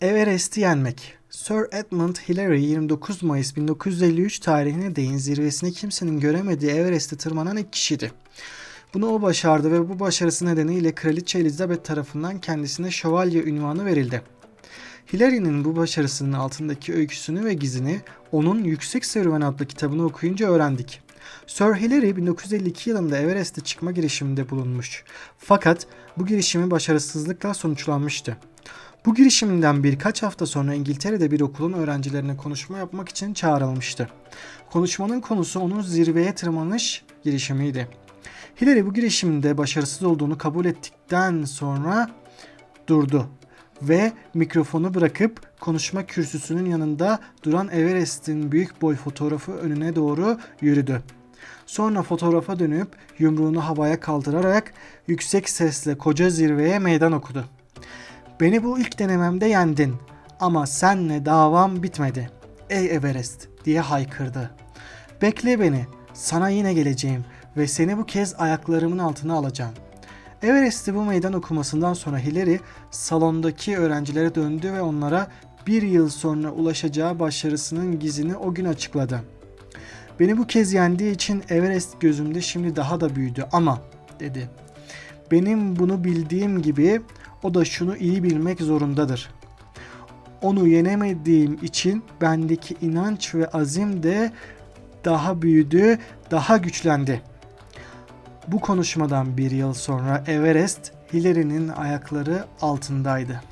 Everest'i yenmek. Sir Edmund Hillary 29 Mayıs 1953 tarihine değin zirvesini kimsenin göremediği Everest'e tırmanan ilk kişiydi. Bunu o başardı ve bu başarısı nedeniyle Kraliçe Elizabeth tarafından kendisine şövalye ünvanı verildi. Hillary'nin bu başarısının altındaki öyküsünü ve gizini onun Yüksek Serüven adlı kitabını okuyunca öğrendik. Sir Hillary 1952 yılında Everest'e çıkma girişiminde bulunmuş. Fakat bu girişimi başarısızlıkla sonuçlanmıştı. Bu girişiminden birkaç hafta sonra İngiltere'de bir okulun öğrencilerine konuşma yapmak için çağrılmıştı. Konuşmanın konusu onun zirveye tırmanış girişimiydi. Hillary bu girişimde başarısız olduğunu kabul ettikten sonra durdu ve mikrofonu bırakıp konuşma kürsüsünün yanında duran Everest'in büyük boy fotoğrafı önüne doğru yürüdü. Sonra fotoğrafa dönüp yumruğunu havaya kaldırarak yüksek sesle koca zirveye meydan okudu. Beni bu ilk denememde yendin ama senle davam bitmedi. Ey Everest diye haykırdı. Bekle beni, sana yine geleceğim ve seni bu kez ayaklarımın altına alacağım. Everest'i bu meydan okumasından sonra Hillary salondaki öğrencilere döndü ve onlara bir yıl sonra ulaşacağı başarısının gizini o gün açıkladı. Beni bu kez yendiği için Everest gözümde şimdi daha da büyüdü ama dedi. Benim bunu bildiğim gibi o da şunu iyi bilmek zorundadır. Onu yenemediğim için bendeki inanç ve azim de daha büyüdü, daha güçlendi. Bu konuşmadan bir yıl sonra Everest Hillary'nin ayakları altındaydı.